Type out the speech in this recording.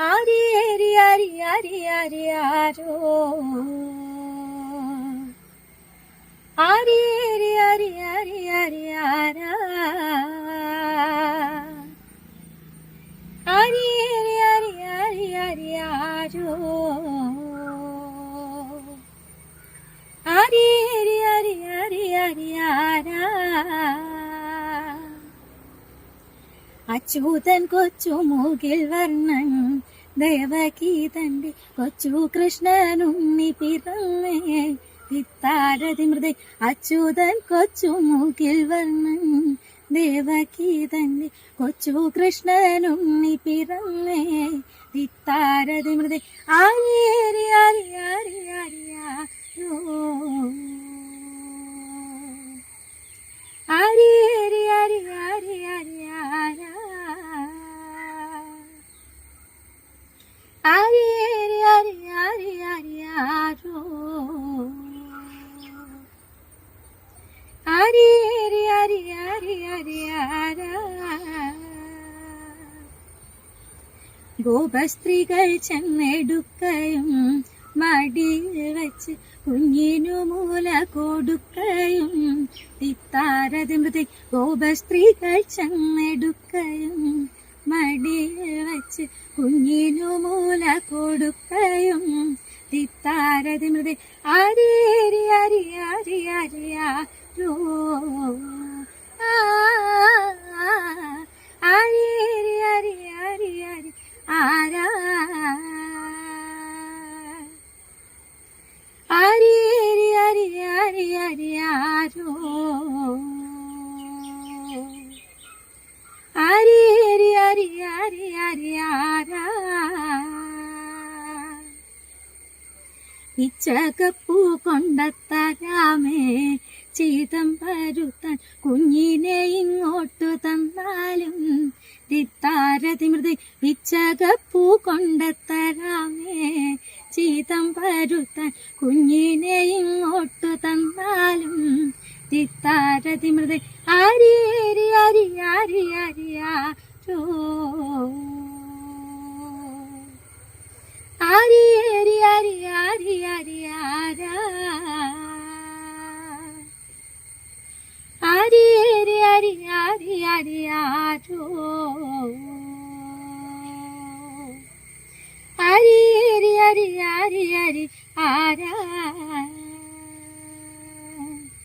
ആരി ആരി ആരി ആരി ആരി. ആരോ ആരി ആരി ആരി ആരി. ആരി ആരാ ആരി ആരി ആരി. ആരി ആരി ആരോ ആരി ആരി. ആരി ആരി ആരി ആരാ അച്യൂതൻ കൊച്ചു മൂകിൽ വർണൻ ദേവകി തന്റെ കൊച്ചു കൃഷ്ണനുണ്ണി പിറന്നേ. വിത്താരതി മൃദേ അച്യുതൻ കൊച്ചു മൂക്കിൽ വർണൻ ദേവകി തന്റെ കൊച്ചു കൃഷ്ണനുണ്ണി പിറന്നേ. വിത്താരതി മൃദേ ആര്യേരി ആരി ഗോപസ്ത്രീകൾ ചെന്നെടുക്കയും മടിയിൽ വെച്ച് കുഞ്ഞിനു മൂല കൊടുക്കയും തിത്താരതി മൃതി ഗോപസ്ത്രീകൾ ചെന്നെടുക്കയും മടിയിൽ വെച്ച് കുഞ്ഞിനു മൂല കൊടുക്കയും തിത്താരതി മൃതി അരി അരി അരി ആരി ആരി പിച്ചകപ്പൂ കൊണ്ടത്തരാമേ ചീതം പരുത്താൻ കുഞ്ഞിനെ ഇങ്ങോട്ടു തന്നാലും തിത്താരതിമൃതി ഇച്ചകപ്പൂ കൊണ്ടത്തരാമേ ചീതം പരുത്താൻ കുഞ്ഞിനെ ഇങ്ങോട്ടു ആരി ആരി ആരി ആരി ആരി ആരാ ആരി ആരി ആരി ആരി ആരി ആരോ ആരി ആരി ആരി ആരി ആരി